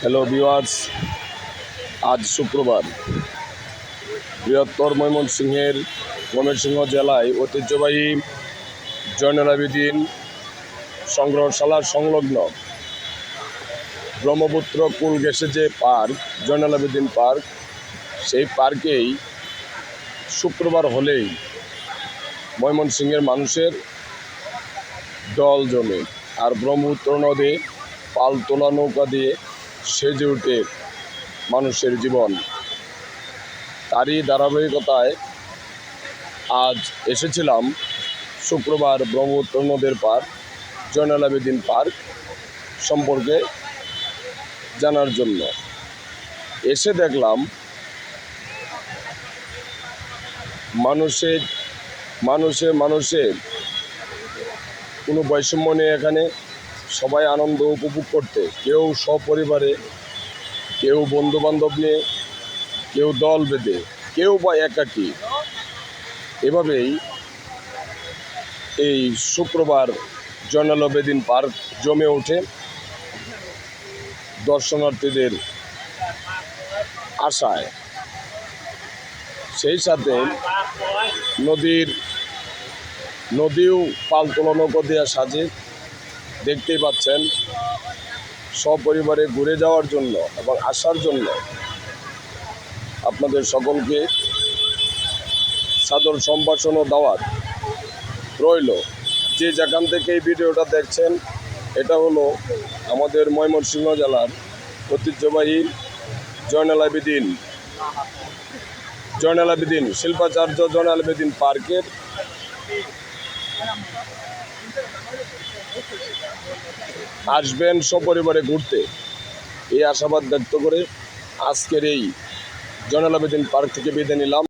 Hello viewers আজ শুক্রবার। বৃহত্তর ময়মনসিংহের ময়মনসিংহ জেলায় ঐতিহ্যবাহী জয়নুল আবেদিন সংগ্রহশালার সংলগ্ন ব্রহ্মপুত্র কুল গেছে যে পার্ক জয়নুল আবেদিন পার্ক, সেই পার্কেই শুক্রবার হলেই ময়মনসিংহের মানুষের দল জমে। আর ব্রহ্মপুত্র নদে পাল তোলা নৌকা দিয়ে সেজে উঠে মানুষের জীবন। তারই ধারাবাহিকতায় আজ এসেছিলাম শুক্রবার ব্রহ্মপুত্র নদের পার্ক, জয়নাল আবেদিন পার্ক সম্পর্কে জানার জন্য। এসে দেখলাম মানুষের মানুষে মানুষের কোনো বৈষম্য নেই এখানে। সবাই আনন্দ উপভোগ করতে। কেউ সপরিবারে, কেউ বন্ধু বান্ধব নিয়ে, কেউ দল বেঁধে, কেউ বা একাকী। এভাবেই এই শুক্রবার জয়নাল আবেদিন পার্ক জমে ওঠে। দর্শনার্থীদের আশায়। সেই সাথে নদীর, নদীও পাল তোলানো দেওয়া সাজে। দেখতেই পাচ্ছেন সপরিবারে ঘুরে যাওয়ার জন্য এবং আসার জন্য আপনাদের সকলকে সাদর সম্ভাষণ ও দাওয়াত রইল। যে যেখান থেকে এই ভিডিওটা দেখছেন, এটা হলো আমাদের ময়মনসিংহ জেলার ঐতিহ্যবাহী জয়নাল আবেদিন। জয়নাল আবেদিন, শিল্পাচার্য জয়নাল আবেদিন পার্কের আসবেন সপরিবারে ঘুরতে। এই আশাবাদ ব্যক্ত করে আজকের এই জয়নাল আবেদিন পার্ক থেকে বিদায় নিলাম।